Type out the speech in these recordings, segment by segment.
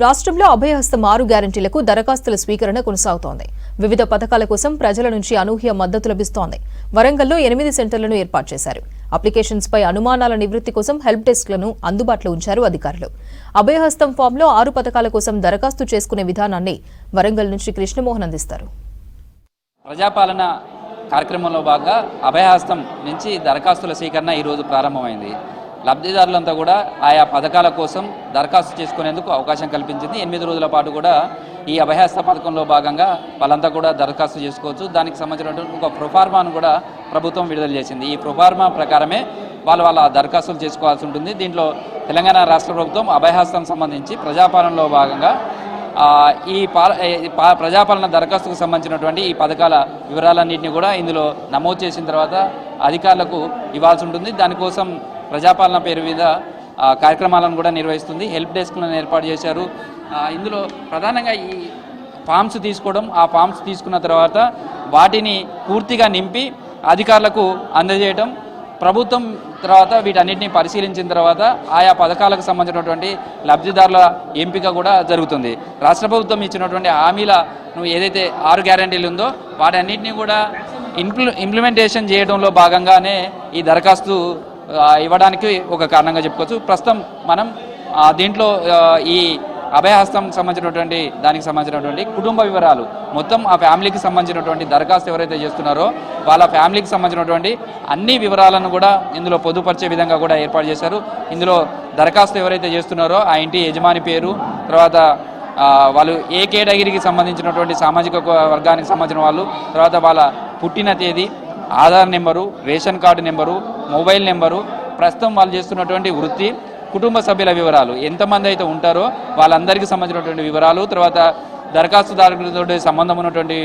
రాష్ట్రంలో అభయహస్తం ఆరు గ్యారంటీలకు దరఖాస్తుల స్వీకరణ కొనసాగుతోంది. వివిధ పథకాల కోసం ప్రజల నుంచి అనూహ్య మద్దతు లభిస్తోంది. వరంగల్లో ఎనిమిది సెంటర్లను ఏర్పాటు చేశారు. అప్లికేషన్స్ పై అనుమానాల నివృత్తి కోసం హెల్ప్ డెస్క్లను అందుబాటులో ఉంచారు అధికారులు. అభయహస్తం ఫామ్లో ఆరు పథకాల కోసం దరఖాస్తు చేసుకునే విధానాన్ని వరంగల్ నుంచి కృష్ణమోహన్ అందిస్తారు. ప్రజాపాలన కార్యక్రమంలో భాగంగా అభయహస్తం నుంచి దరఖాస్తుల స్వీకరణ ఈరోజు ప్రారంభమైంది. లబ్ధిదారులంతా కూడా ఆయా పథకాల కోసం దరఖాస్తు చేసుకునేందుకు అవకాశం కల్పించింది. ఎనిమిది రోజుల పాటు కూడా ఈ అభయహస్త పథకంలో భాగంగా వాళ్ళంతా కూడా దరఖాస్తు చేసుకోవచ్చు. దానికి సంబంధించినటువంటి ఒక ప్రొఫార్మాను కూడా ప్రభుత్వం విడుదల చేసింది. ఈ ప్రొఫార్మా ప్రకారమే వాళ్ళు వాళ్ళ దరఖాస్తులు చేసుకోవాల్సి ఉంటుంది. దీంట్లో తెలంగాణ రాష్ట్ర ప్రభుత్వం అభయహస్తం సంబంధించి ప్రజాపాలనలో భాగంగా ఈ ప్రజాపాలన దరఖాస్తుకు సంబంధించినటువంటి ఈ పథకాల వివరాలన్నింటినీ కూడా ఇందులో నమోదు చేసిన తర్వాత అధికారులకు ఇవ్వాల్సి ఉంటుంది. దానికోసం ప్రజాపాలన పేరు మీద కార్యక్రమాలను కూడా నిర్వహిస్తుంది. హెల్ప్ డెస్క్లను ఏర్పాటు చేశారు. ఇందులో ప్రధానంగా ఈ ఫామ్స్ తీసుకోవడం ఆ ఫామ్స్ తీసుకున్న తర్వాత వాటిని పూర్తిగా నింపి అధికారులకు అందజేయటం ప్రభుత్వం తర్వాత వీటన్నిటిని పరిశీలించిన తర్వాత ఆయా పథకాలకు సంబంధించినటువంటి లబ్ధిదారుల ఎంపిక కూడా జరుగుతుంది. రాష్ట్ర ప్రభుత్వం ఇచ్చినటువంటి హామీల నువ్వు ఏదైతే ఆరు గ్యారంటీలు ఉందో వాటన్నిటిని కూడా ఇంప్లి ఇంప్లిమెంటేషన్ చేయడంలో భాగంగానే ఈ దరఖాస్తు ఇవ్వడానికి ఒక కారణంగా చెప్పుకోవచ్చు. ప్రస్తుతం మనం దీంట్లో ఈ అభయహస్తం సంబంధించినటువంటి దానికి సంబంధించినటువంటి కుటుంబ వివరాలు మొత్తం ఆ ఫ్యామిలీకి సంబంధించినటువంటి దరఖాస్తు ఎవరైతే చేస్తున్నారో వాళ్ళ ఫ్యామిలీకి సంబంధించినటువంటి అన్ని వివరాలను కూడా ఇందులో పొందుపరిచే విధంగా కూడా ఏర్పాటు చేశారు. ఇందులో దరఖాస్తు ఎవరైతే చేస్తున్నారో ఆ ఇంటి యజమాని పేరు తర్వాత వాళ్ళు ఏ కేటగిరీకి సంబంధించినటువంటి సామాజిక వర్గానికి సంబంధించిన వాళ్ళు తర్వాత వాళ్ళ పుట్టిన తేదీ Aadhaar number ration card number mobile number ప్రస్తుతం వాళ్ళు చేస్తున్నటువంటి వృత్తి కుటుంబ సభ్యుల వివరాలు ఎంతమంది అయితే ఉంటారో వాళ్ళందరికీ సంబంధించినటువంటి వివరాలు తర్వాత దరఖాస్తుదారులతో సంబంధం ఉన్నటువంటి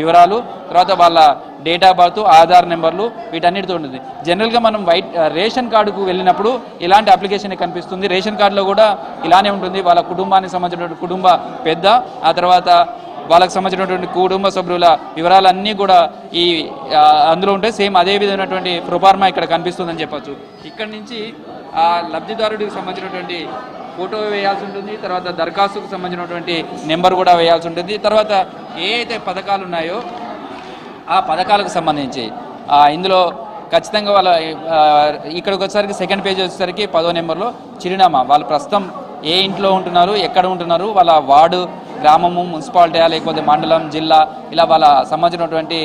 వివరాలు తర్వాత వాళ్ళ డేట్ ఆఫ్ బర్త్ ఆధార్ నెంబర్లు వీటన్నిటితో ఉంటుంది. జనరల్గా మనం వైట్ రేషన్ కార్డుకు వెళ్ళినప్పుడు ఇలాంటి అప్లికేషన్ కనిపిస్తుంది. రేషన్ కార్డులో కూడా ఇలానే ఉంటుంది. వాళ్ళ కుటుంబానికి సంబంధించినటువంటి కుటుంబ పెద్ద ఆ తర్వాత వాళ్ళకి సంబంధించినటువంటి కుటుంబ సభ్యుల వివరాలన్నీ కూడా ఈ అందులో ఉంటాయి. సేమ్ అదే విధమైనటువంటి ప్రొఫార్మా ఇక్కడ కనిపిస్తుందని చెప్పొచ్చు. ఇక్కడ నుంచి ఆ లబ్ధిదారుడికి సంబంధించినటువంటి ఫోటో వేయాల్సి ఉంటుంది. తర్వాత దరఖాస్తుకు సంబంధించినటువంటి నెంబర్ కూడా వేయాల్సి ఉంటుంది. తర్వాత ఏ అయితే పథకాలు ఉన్నాయో ఆ పథకాలకు సంబంధించి ఇందులో ఖచ్చితంగా వాళ్ళ ఇక్కడికి వచ్చేసరికి సెకండ్ పేజ్ వచ్చేసరికి పదో నెంబర్లో చిరునామా. వాళ్ళు ప్రస్తుతం ఏ ఇంట్లో ఉంటున్నారు ఎక్కడ ఉంటున్నారు వాళ్ళ వార్డు గ్రామము మున్సిపాలిటీ లేకపోతే మండలం జిల్లా ఇలా వాళ్ళ సంబంధించినటువంటి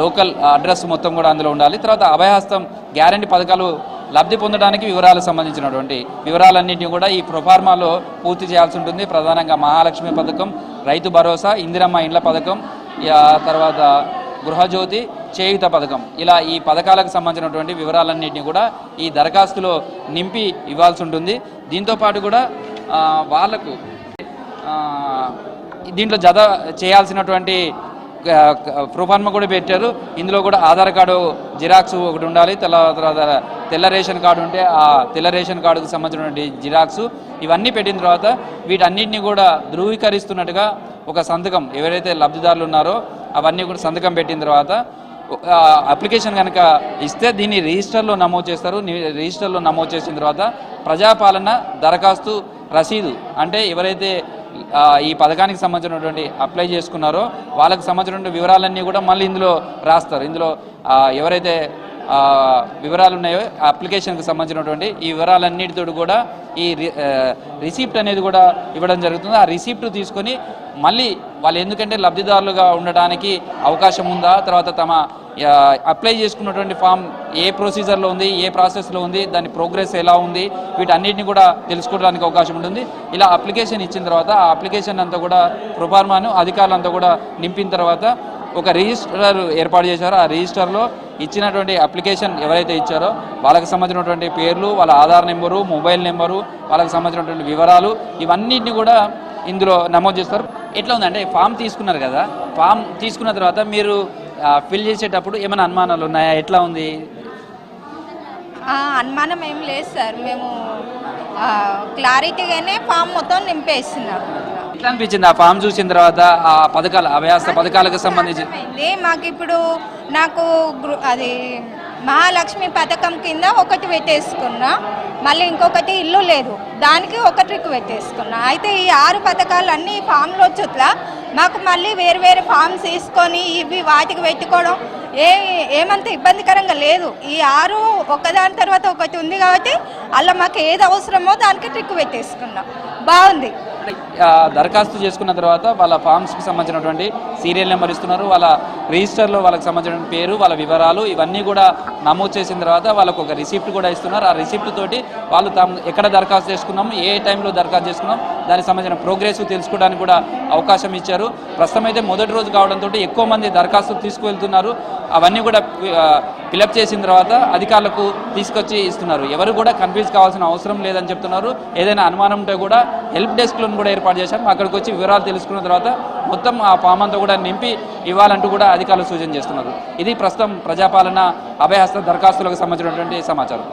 లోకల్ అడ్రస్ మొత్తం కూడా అందులో ఉండాలి. తర్వాత అభయహస్తం గ్యారంటీ పథకాలు లబ్ధి పొందడానికి వివరాలకు సంబంధించినటువంటి వివరాలన్నింటినీ కూడా ఈ ప్రొఫార్మాలో పూర్తి చేయాల్సి ఉంటుంది. ప్రధానంగా మహాలక్ష్మి పథకం రైతు భరోసా ఇందిరమ్మ ఇండ్ల పథకం తర్వాత గృహజ్యోతి చేయుత పథకం. ఇలా ఈ పథకాలకు సంబంధించినటువంటి వివరాలన్నింటినీ కూడా ఈ దరఖాస్తులో నింపి ఇవ్వాల్సి ఉంటుంది. దీంతో పాటు కూడా వాళ్ళకు దీంట్లో జత చేయాల్సినటువంటి ప్రొఫార్మా కూడా పెట్టారు. ఇందులో కూడా ఆధార్ కార్డు జిరాక్స్ ఒకటి ఉండాలి. తెల్ల తర్వాత తెల్ల రేషన్ కార్డు ఉంటే ఆ తెల్ల రేషన్ కార్డుకు సంబంధించినటువంటి జిరాక్స్ ఇవన్నీ పెట్టిన తర్వాత వీటన్నిటిని కూడా ధృవీకరిస్తున్నట్టుగా ఒక సంతకం ఎవరైతే లబ్ధిదారులు ఉన్నారో అవన్నీ కూడా సంతకం పెట్టిన తర్వాత అప్లికేషన్ కనుక ఇస్తే దీన్ని రిజిస్టర్లో నమోదు చేస్తారు. రిజిస్టర్లో నమోదు చేసిన తర్వాత ప్రజాపాలన దరఖాస్తు రసీదు అంటే ఎవరైతే ఈ పథకానికి సంబంధించినటువంటి అప్లై చేసుకున్నారో వాళ్ళకి సంబంధించినటువంటి వివరాలన్నీ కూడా మళ్ళీ ఇందులో రాస్తారు. ఇందులో ఎవరైతే వివరాలు ఉన్నాయో ఆ అప్లికేషన్కి సంబంధించినటువంటి ఈ వివరాలన్నిటితో కూడా ఈ రి- రిసిప్ట్ అనేది కూడా ఇవ్వడం జరుగుతుంది. ఆ రిసిప్ట్ తీసుకొని మళ్ళీ వాళ్ళు ఎందుకంటే లబ్ధిదారులుగా ఉండడానికి అవకాశం ఉందా తర్వాత తమ అప్లై చేసుకున్నటువంటి ఫామ్ ఏ ప్రొసీజర్లో ఉంది ఏ ప్రాసెస్లో ఉంది దాని ప్రోగ్రెస్ ఎలా ఉంది వీటన్నిటిని కూడా తెలుసుకోవడానికి అవకాశం ఉంటుంది. ఇలా అప్లికేషన్ ఇచ్చిన తర్వాత ఆ అప్లికేషన్ అంతా కూడా ప్రొఫార్మాను అధికారులంతా కూడా నింపిన తర్వాత ఒక రిజిస్టర్ ఏర్పాటు చేశారు. ఆ రిజిస్టర్లో ఇచ్చినటువంటి అప్లికేషన్ ఎవరైతే ఇచ్చారో వాళ్ళకి సంబంధించినటువంటి పేర్లు వాళ్ళ ఆధార్ నెంబరు మొబైల్ నెంబరు వాళ్ళకి సంబంధించినటువంటి వివరాలు ఇవన్నిటిని కూడా ఇందులో నమోదు చేస్తారు. ఎట్లా ఉందంటే ఫామ్ తీసుకున్నారు కదా ఫామ్ తీసుకున్న తర్వాత మీరు ఫిల్ చేసేటప్పుడు ఏమైనా అనుమానాలు ఉన్నాయా? ఎట్లా ఉంది? అనుమానం ఏం లేదు సార్. మేము క్లారిటీగానే ఫామ్ మొత్తం నింపేస్తున్నాం ఎట్లా అనిపించింది ఆ ఫామ్ చూసిన తర్వాత ఆ పథకాలు అభయాస్త పథకాలకు సంబంధించి? మాకు ఇప్పుడు నాకు గృ- అది మహాలక్ష్మి పథకం కింద ఒకటి పెట్టేసుకున్నా. మళ్ళీ ఇంకొకటి ఇల్లు లేదు. దానికి ఒక ట్రిక్ పెట్టేసుకున్నా. అయితే ఈ ఆరు పథకాలు అన్నీ ఫామ్లో చుట్ల మాకు మళ్ళీ వేరు వేరు ఫామ్స్ తీసుకొని ఇవి వాటికి పెట్టుకోవడం ఏ ఏమంత ఇబ్బందికరంగా లేదు. ఈ ఆరు ఒకదాని తర్వాత ఒకటి ఉంది కాబట్టి అలా మాకు ఏది అవసరమో దానికి ట్రిక్ పెట్టేసుకున్నాం. బాగుంది. దరఖాస్తు చేసుకున్న తర్వాత వాళ్ళ ఫామ్స్కి సంబంధించినటువంటి సీరియల్ నెంబర్ ఇస్తున్నారు. వాళ్ళ రిజిస్టర్లో వాళ్ళకి సంబంధించిన పేరు వాళ్ళ వివరాలు ఇవన్నీ కూడా నమోదు చేసిన తర్వాత వాళ్ళకు ఒక రిసిప్ట్ కూడా ఇస్తున్నారు. ఆ రిసిప్ట్ తోటి వాళ్ళు తాము ఎక్కడ దరఖాస్తు చేసుకున్నాము ఏ టైంలో దరఖాస్తు చేసుకున్నాం దానికి సంబంధించిన ప్రోగ్రెస్ తెలుసుకోవడానికి కూడా అవకాశం ఇచ్చారు. ప్రస్తుతం అయితే మొదటి రోజు కావడంతో ఎక్కువ మంది దరఖాస్తులు తీసుకువెళ్తున్నారు. అవన్నీ కూడా ఫిలప్ చేసిన తర్వాత అధికారులకు తీసుకొచ్చి ఇస్తున్నారు. ఎవరు కూడా కన్ఫ్యూజ్ కావాల్సిన అవసరం లేదని చెప్తున్నారు. ఏదైనా అనుమానం ఉంటే కూడా హెల్ప్ డెస్క్లను కూడా ఏర్పాటు చేశాం. అక్కడికి వచ్చి వివరాలు తెలుసుకున్న తర్వాత మొత్తం ఆ ఫామ్ అంతా కూడా నింపి ఇవ్వాలంటూ కూడా అధికారులు సూచన చేస్తున్నారు. ఇది ప్రస్తుతం ప్రజాపాలన అభయహస్త దరఖాస్తులకు సంబంధించినటువంటి సమాచారం.